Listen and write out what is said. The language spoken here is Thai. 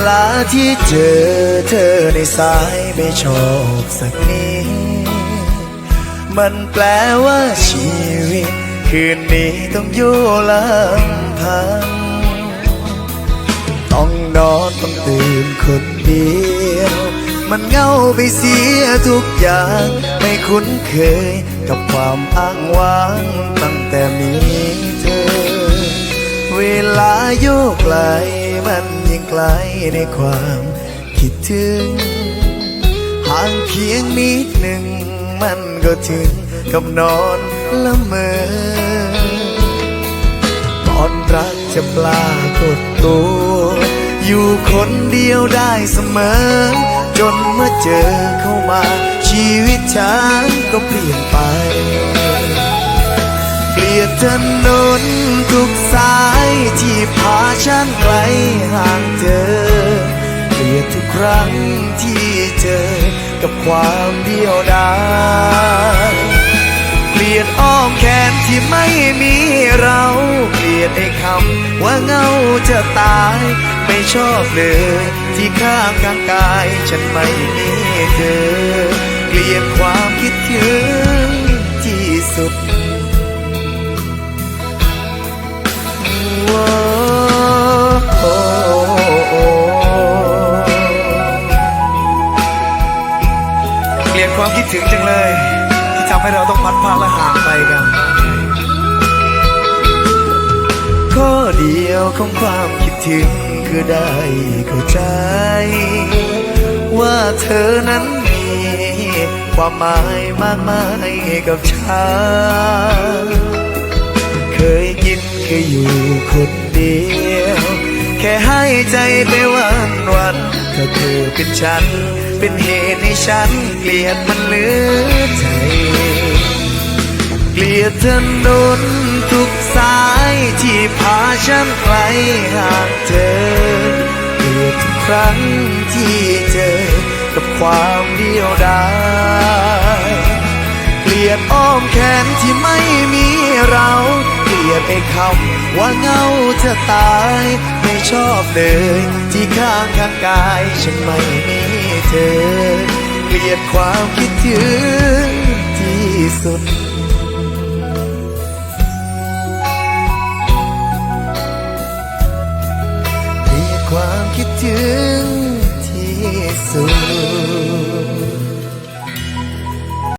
เวลาที่เจอเธอในสายไม่ชอบสักนิดมันแปลว่าชีวิต คืนนี้ต้องอยู่ลำพัง ต้องนอนต้องตื่นคนเดียว มันเหงาไปเสียทุกอย่าง ไม่คุ้นเคยกับความอ้างว้าง ตั้งแต่มีเธอ เวลาโยกไหล ลในความคิดถึง ห่างเพียงนิดหนึ่ง มันก็ถึงกับนอนละเมอตอนรักจะปรากฏตัว อยู่คนเดียวได้เสมอ จนเมื่อเจอเข้ามา ชีวิตฉันก็เปลี่ยนไปเกลียดถนนทุกสายที่พาฉันก ห่างเธอเกลียดทุกครั้งที่เจอ กับความเดียวดายเกลียดอ้อมแขนที่ไม่มีเรา เกลียดไอ้คำว่าเงาจะตาย ไม่ชอบเลยที่ข้างกางกาย ฉันไม่มีเธอ เกลียดความคิดถึงที่สุด คิดถึงจังเลย ที่ทำให้เราต้องพัดพาและห่างไปกันข้อเดียวของความคิดถึงคือได้เข้าใจ ว่าเธอนั้นมีความหมายมากมายกับฉันเคยกินเคยอยู่คนเดียว แค่ให้ใจไปวันวัน เธอเป็นฉัน เป็นเหตุให้ฉัน เกลียดมันเหลือใจ เกลียดถนนทุกสายที่พาฉันไกลห่างเธอ เกลียดทุกครั้งที่เจอกับความเดียวดาย ยดอ้อมแขนที่ไม่มีเรา เกลียดไอ้คำว่าเงาจะตาย ไม่ชอบเลย ที่ข้างข้างกาย ฉันไม่มีเธอ เกลียดความคิดถึงที่สุดเกลียดความคิดถึงที่สุด